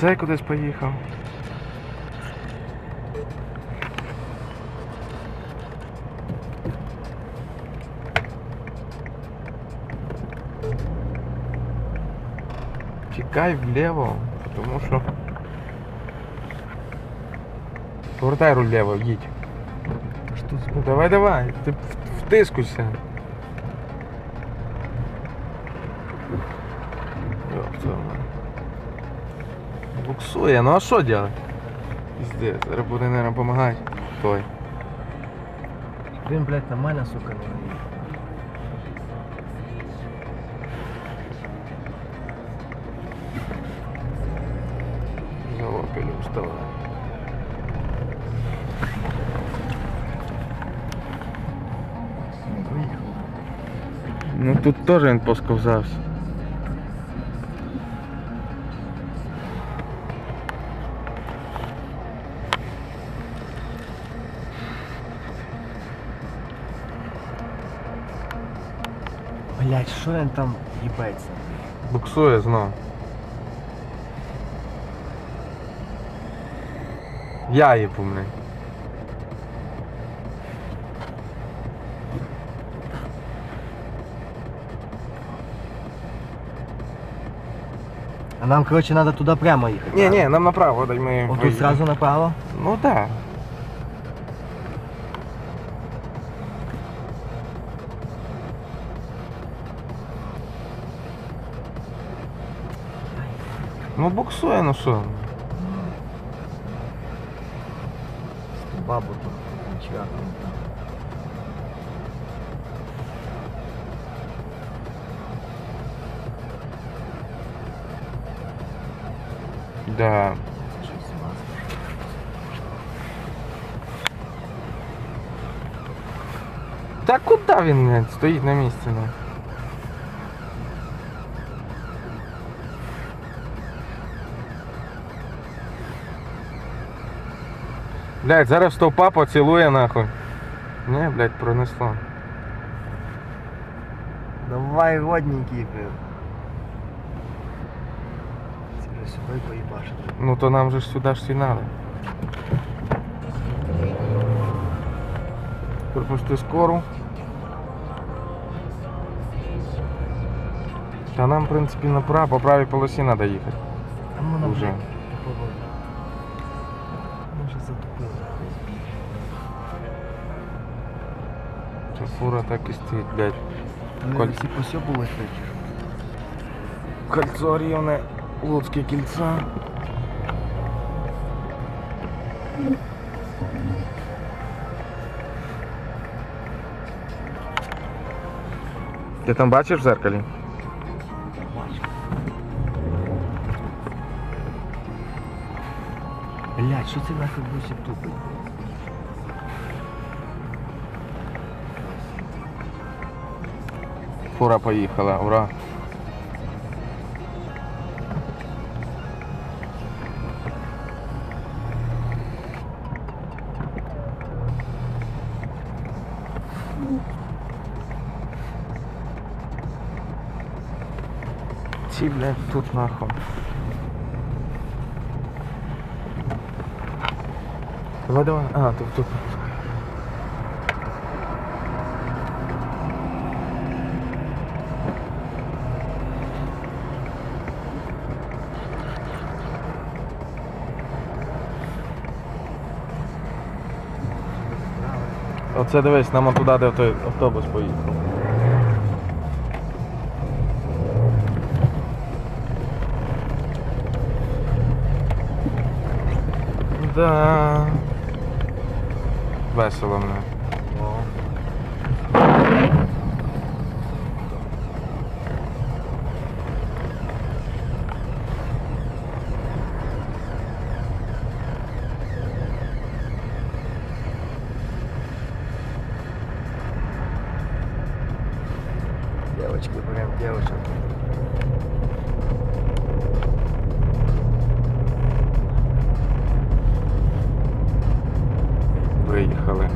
цей кудись поїхав. Тікай вліво, тому що. Повертай руль вліво, їдь. Та ж тут Ну давай, давай, ти в- втискуйся. Ёб твою мать. Буксує, ну а що делать? Пиздец, зараз буде, наверное, помагати. Той. Він, блядь, нормально, сука, не наїхав. За вставай. Ну тут теж він посковзався. Блядь, що він там їбеться? Буксує знов. Я їбу, блядь. А нам, короче, надо туда прямо їхати. Не, не, нам направо, дай ми. Вот тут поїдемо. сразу направо? Ну да. Ну буксує, ну що? Бабу тут. Нічого. Да. Щось змазано. Та куди він блядь, стоїть на місці, ну? Блядь, зараз стовпа поцілує нахуй. Не, блядь, пронесло. Давай, родненький, блядь. Це вже сюди поїбашити. Ну то нам же ж сюди ж всі надо. Пропусти скору. Та нам, в принципі, направо, по правій полосі треба їхати. А ну на Уже. блядь, Ця фура так і стоїть, блядь. Вони Коль- всі посьобували такі. Кольцо рівне, Луцьке кільце. Ти там бачиш в зеркалі? Бачу. Блядь, що це нахуй бусик тупить? Фура поїхала, ура. Ці, блядь, тут нахуй. Давай. А, тут, тут. Оце дивись, нам туди, де той автобус поїхав. Да. Весело мне. Девочки, прям девочки. Виїхали.